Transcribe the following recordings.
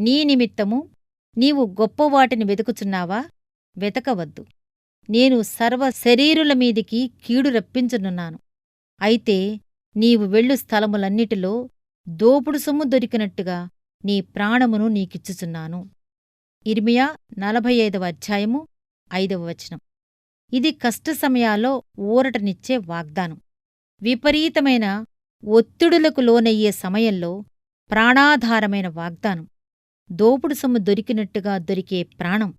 నీ నిమిత్తము నీవు గొప్పవాటిని వెతుకుచున్నావా? వెతకవద్దు. నేను సర్వ శరీరుల మీదికి కీడు రప్పించనున్నాను. అయితే నీవు వెళ్ళు స్థలములన్నిటిలో దోపుడు సొమ్ము దొరికినట్టుగా నీ ప్రాణమును నీకిచ్చుచున్నాను. ఇర్మియా నలభై ఐదవ అధ్యాయము ఐదవ వచనం. ఇది కష్ట సమయాల్లో ఊరటనిచ్చే వాగ్దానం. విపరీతమైన ఒత్తిడులకు లోనయ్యే సమయంలో ప్రాణాధారమైన వాగ్దానం. దోపుడు సొమ్ము దొరికినట్టుగా దొరికే ప్రాణం.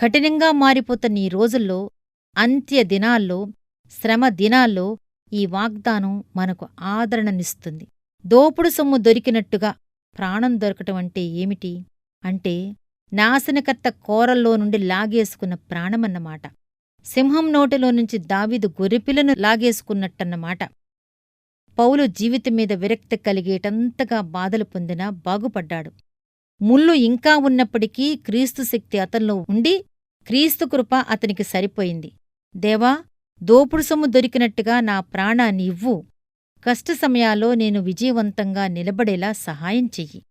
కఠినంగా మారిపోతున్న ఈ రోజుల్లో అంత్య దినాల్లో శ్రమ దినాల్లో ఈ వాగ్దానం మనకు ఆదరణనిస్తుంది. దోపుడు సొమ్ము దొరికినట్టుగా ప్రాణం దొరకటం అంటే ఏమిటి? అంటే నాశనకర్త కోరల్లో నుండి లాగేసుకున్న ప్రాణమన్నమాట. సింహం నోటిలో నుంచి దావీదు గొర్రెపిల్లను లాగేసుకున్నట్టన్నమాట. పౌలు జీవితం మీద విరక్తి కలిగేటంతగా బాధలు పొందినా బాగుపడ్డాడు. ముళ్ళు ఇంకా ఉన్నప్పటికీ క్రీస్తు శక్తి అతనిలో ఉండి క్రీస్తు కృప అతనికి సరిపోయింది. దేవా దోపుడు సొమ్ము దొరికినట్టుగా నా ప్రాణాన్ని ఇవ్వు. కష్ట సమయాల్లో నేను విజయవంతంగా నిలబడేలా సహాయం చెయ్యి.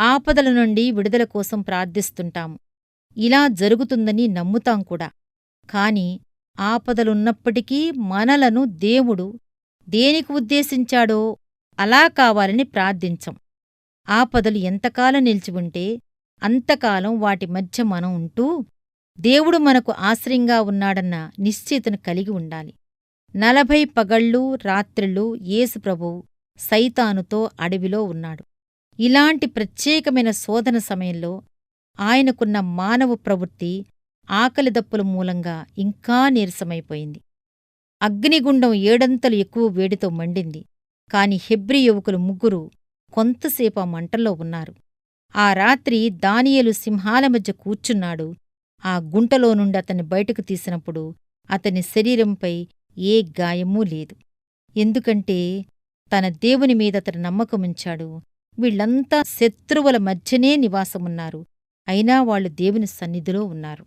ఆపదల నుండి విడుదల కోసం ప్రార్థిస్తుంటాము ఇలా జరుగుతుందని నమ్ముతాం కూడా. కాని ఆపదలున్నప్పటికీ మనలను దేవుడు దేనికి ఉద్దేశించాడో అలా కావాలని ప్రార్థించం. ఆపదలు ఎంతకాలం నిలిచి ఉంటే అంతకాలం వాటి మధ్య మనం ఉంటూ దేవుడు మనకు ఆశ్రయంగా ఉన్నాడన్న నిశ్చితను కలిగి ఉండాలి. నలభై పగళ్ళూ రాత్రిళ్ళు యేసుప్రభువు సైతానుతో అడవిలో ఉన్నాడు. ఇలాంటి ప్రత్యేకమైన శోధన సమయంలో ఆయనకున్న మానవ ప్రవృత్తి ఆకలిదప్పుల మూలంగా ఇంకా నీరసమైపోయింది. అగ్నిగుండం ఏడంతలు ఎక్కువ వేడితో మండింది. కాని హెబ్రి యువకులు ముగ్గురు కొంతసేపు ఆ మంటల్లో ఉన్నారు. ఆ రాత్రి దానియలు సింహాల మధ్య కూర్చున్నాడు. ఆ గుంటలో నుండి అతన్ని బయటకు తీసినప్పుడు అతని శరీరంపై ఏ గాయమూ లేదు. ఎందుకంటే తన దేవుని మీద అతను నమ్మకముంచాడు వీళ్ళంతా శత్రువుల మధ్యనే నివాసమున్నారు. అయినా వాళ్ళు దేవుని సన్నిధిలో ఉన్నారు.